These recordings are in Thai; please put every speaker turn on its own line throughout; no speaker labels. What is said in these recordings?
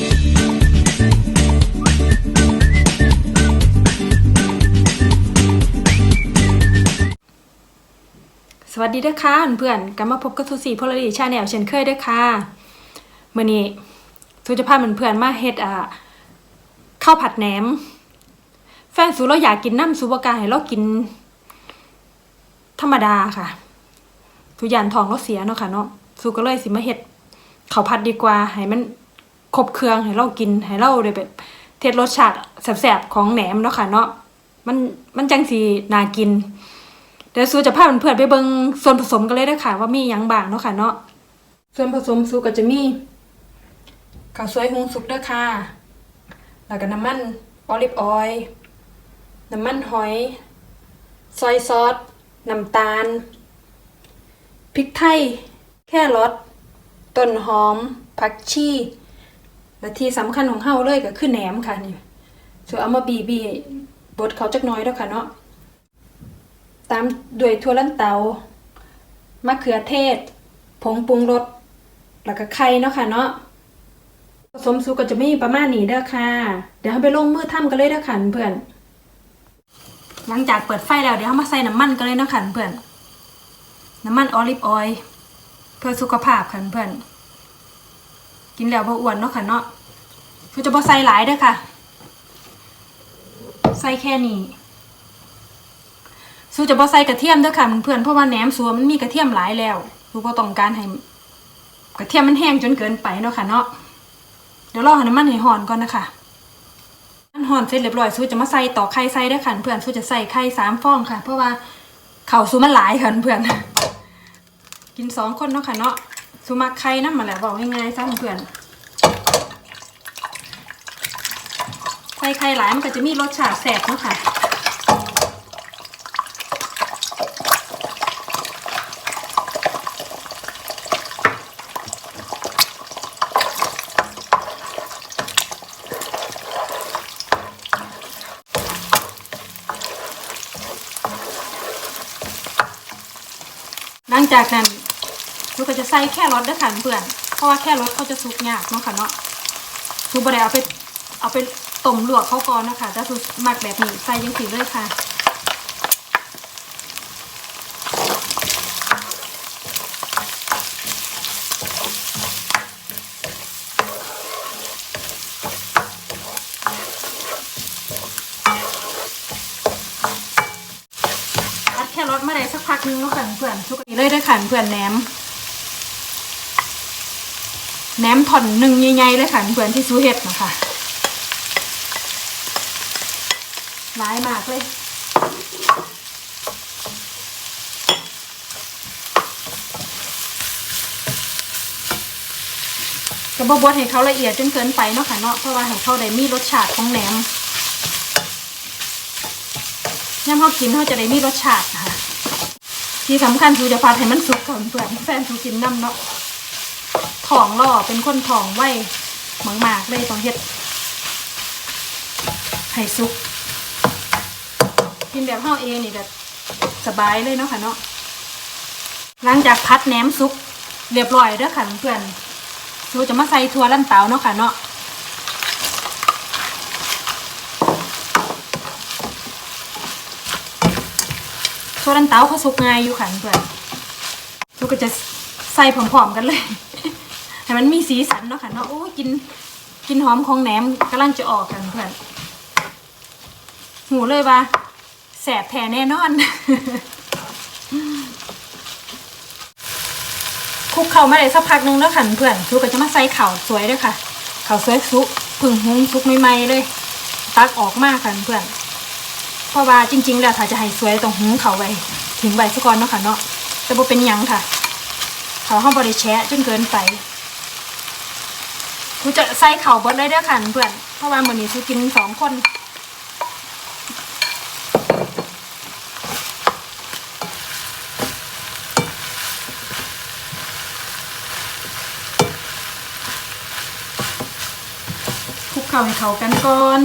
สวัสดีด้อค่ะเพื่อนๆกลับมาพบกับทูสีพลดีชาแนลเช่นเคยด้อค่ะเมื้อนี้ทูจะพาเพื่อนๆมาเฮ็ดอ่าข้าวผัดแหนม แฟนสูเราอยากกินน้ำซูบกล้าให้เรากิน ธรรมดาค่ะทุยานทองเราเสียเนาะค่ะเนาะสูก็เลยสิมาเฮ็ดข้าวผัดดีกว่าให้มัน ครบเครื่องให้เรากินให้เราได้แบบเทสรสชาติแซบๆของแหนมเนาะค่ะเนาะมันมันจังสิน่ากินเดี๋ยวซูจะพาเพื่อนๆไปเบิงส่วนผสมกันเลยเด้ค่ะ ว่ามียังบางเนาะค่ะเนาะส่วนผสมซูก็จะมีข้าวสวยหุงสุกเด้อค่ะ แล้วก็น้ำมันออลิฟออยล์น้ำมันหอย ซอยซอส น้ำตาล พริกไทย แครอทต้นหอม ผักชี และที่สำคัญของเฮาเลยก็คือแหนมค่ะนี่ส่วนเอามาบีบีบดเขาจักน้อยเด้อค่ะเนาะตามด้วยถั่วลันเตามะเขือเทศ ผงปรุงรสแล้วก็ไข่เนาะค่ะเนาะผสมสุกก็จะมีประมาณนี้เด้อค่ะ เดี๋ยวเราไปลงมือทำกันเลยเด้อค่ะเพื่อนหลังจากเปิดไฟแล้วเดี๋ยวเรามาใส่น้ำมันกันเลยเนาะค่ะเพื่อนน้ำมันออลิฟออยล์เพื่อสุขภาพค่ะเพื่อน กินแล้วบ่อ้วนเนาะค่ะเนาะคือจะบ่ใส่หลายเด้อค่ะ ใส่แค่นี้สูจะบ่ใส่กระเทียมเด้อค่ะเพื่อนเพราะว่าแหนมสัวมันมีกระเทียมหลายแล้วสูบ่ต้องการให้กระเทียมมันแห้งจนเกินไปเนาะค่ะเนาะเดี๋ยวรอให้น้ำมันให้หอนก่อนนะคะมันหอนเสร็จเรียบร้อยสูจะมาใส่ต่อไข่ใส่เด้อค่ะเพื่อนสูจะใส่ไข่สามฟองค่ะ เพราะว่าเข่าสูมันหลายค่ะเพื่อน กินสองคนเนาะค่ะเนาะ สูมักไข่น้ำมาแหละบอกง่ายๆซะเพื่อนใส่ไข่หลายมันก็จะมีรสชาติแซ่บเนาะค่ะหลังจากนั้น ลูก็จะใส่แค่รสด้วยค่ะเพื่อนเพราะว่าแค่รสเขาจะสุกยากเนาะค่ะเนาะลูกบไดเอาไปเอาไปต้มลวกเขาก่อนนะคะถ้าลูหมักแบบนี้ใส่ยังสีเลยค่ะอัดแค่รสมาได้สักพักนึงแล้วค่ะเพื่อนทุกนี้เลยได้อค่ะเพื่อนแหนม แหนมถ่อนหนึ่งใหญ่ๆเลยค่ะเพื่อนที่ซูเฮ็ดนะคะร้ายมากเลยกระบอกบดให้เขาละเอียดจนเกินไปเนาะค่ะเนาะเพราะว่าให้เขาได้มีรสชาติของแหนมย่ำเขากินเขาจะได้มีรสชาตินะคะที่สำคัญคือจะพาให้มันสุกก่อนเพื่อนแฟนทูกินน้ำเนาะ ถ่องล่อเป็นคนถ่องไว้มากๆเลยต้องเฮ็ดให้สุก กินแบบเฮาเองนี่แบบสบายเลยเนาะค่ะเนาะหลังจากพัดแหนมสุก เรียบร้อยเด้อค่ะเพื่อนเราจะมาใส่ถั่วลันเตาเนาะค่ะเนาะโซลันเตาเขาสุกง่ายอยู่ค่ะเพื่อนลูกก็จะใส่ผอมๆกันเลย ให้มันมีสีสันเนาะค่ะเนาะโอ้กินกินหอมของแหนมกำลังจะออกกันเพื่อนหูเลยว่าแสบแท้แน่นอนคลุกเข้ามาได้สักพักนึงแล้วค่ะเพื่อนลูกก็จะมาใส่ข่าสวยด้วยค่ะข่าสวยซุกผึ่งหุงซุกใหม่ๆเลย ตักออกมากค่ะเพื่อนเพราะว่าจริง ๆ แล้วถ้าจะให้สวยต้องหุงเข่าไว้ถึงไว้ซะก่อนเนาะค่ะเนาะแต่บ่เป็นยังค่ะเขาห้องบริแชะจนเกินไป กูจะใส่เข่าเบดเลยเด้อค่ะเพื่อนเพราะว่ามื้อนี้กูกินสองคนคลุกเข่าให้เขากันก่อน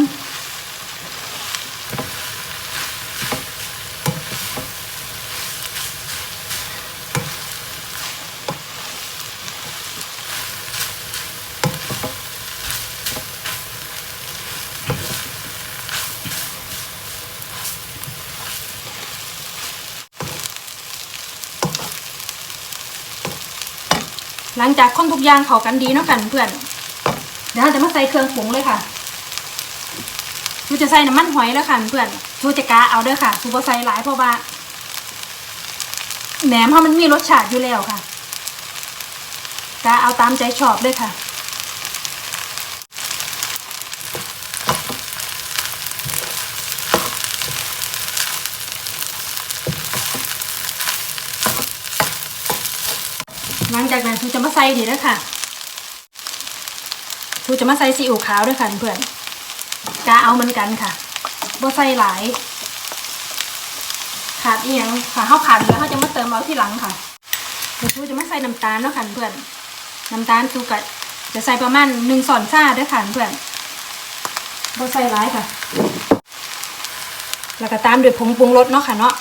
หลังจากคนทุกอย่างเข้ากันดีเนาะกันเพื่อนเดี๋ยวเราจะมาใส่เครื่องปรุงเลยค่ะทูจะใส่น้ำมันหอยแล้วค่ะเพื่อนทูจะกาเอาเด้อค่ะทูบ่ใส่หลายเพราะว่าแหนมเพราะมันมีรสชาติอยู่แล้วค่ะกาเอาตามใจชอบเลยค่ะ หลังจากนั้นทูจะมา ใส่ดีแล้วค่ะทูจะมาใส่ซีอิ๊วขาวด้วยค่ะเพื่อนกาเอาเหมือนกันค่ะบ่ใส่หลาย ขาดเอียงค่ะข้าขาดแล้วเขาจะมาเติมเอาที่หลังค่ะทูจะมาใส่น้ำตาลเนาะค่ะเพื่อนน้ำตาลทูกะจะใส่ประมาณหนึ่งส่อนซ่าด้วยค่ะเพื่อนบ่ใส่หลายค่ะ แล้วก็ตามด้วยผงปรุงรสเนาะค่ะเนาะ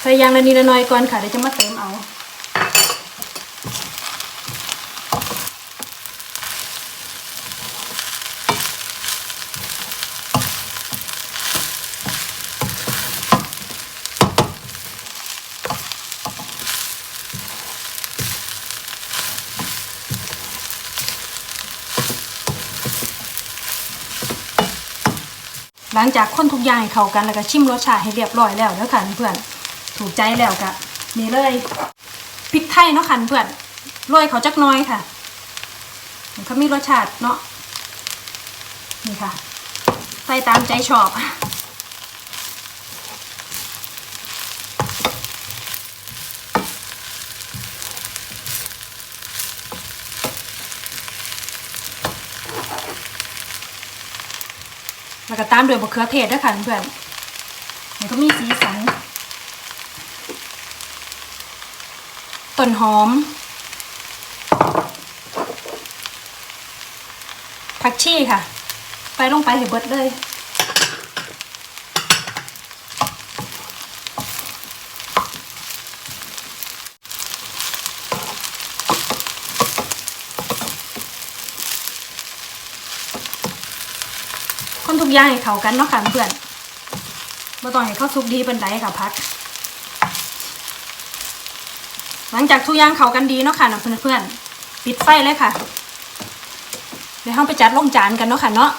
ใส่ยางละนิดละน้อยก่อนค่ะเดี๋ยวจะมาเติมเอาหลังจากคนทุกอย่างให้เข้ากันแล้วก็ชิมรสชาติให้เรียบร้อยแล้วเด้อค่ะเพื่อน ถูกใจแล้วกะนี่เลยพริกไทยเนาะค่ะเพื่อนโรยเขาจักน้อยค่ะมันเขามีรสชาติเนาะนี่ค่ะ ใส่ตามใจชอบแล้วก็ตามด้วยบะเขือเทศด้วยค่ะเพื่อนมันก็มีสีสัน ต้นหอม ผักชีค่ะ ไปลงไปให้เบิดเลยคนทุกอย่างให้เข้ากันเนาะค่ะเพื่อนบ่ต้อให้เขาสุกดีเป็นไรค่ะพัก หลังจากทุกอย่างเข้ากันดีเนาะค่ะนะเพื่อนๆปิดไฟเลยค่ะเดี๋ยวห้องไปจัดลงจานกันเนาะค่ะเนาะ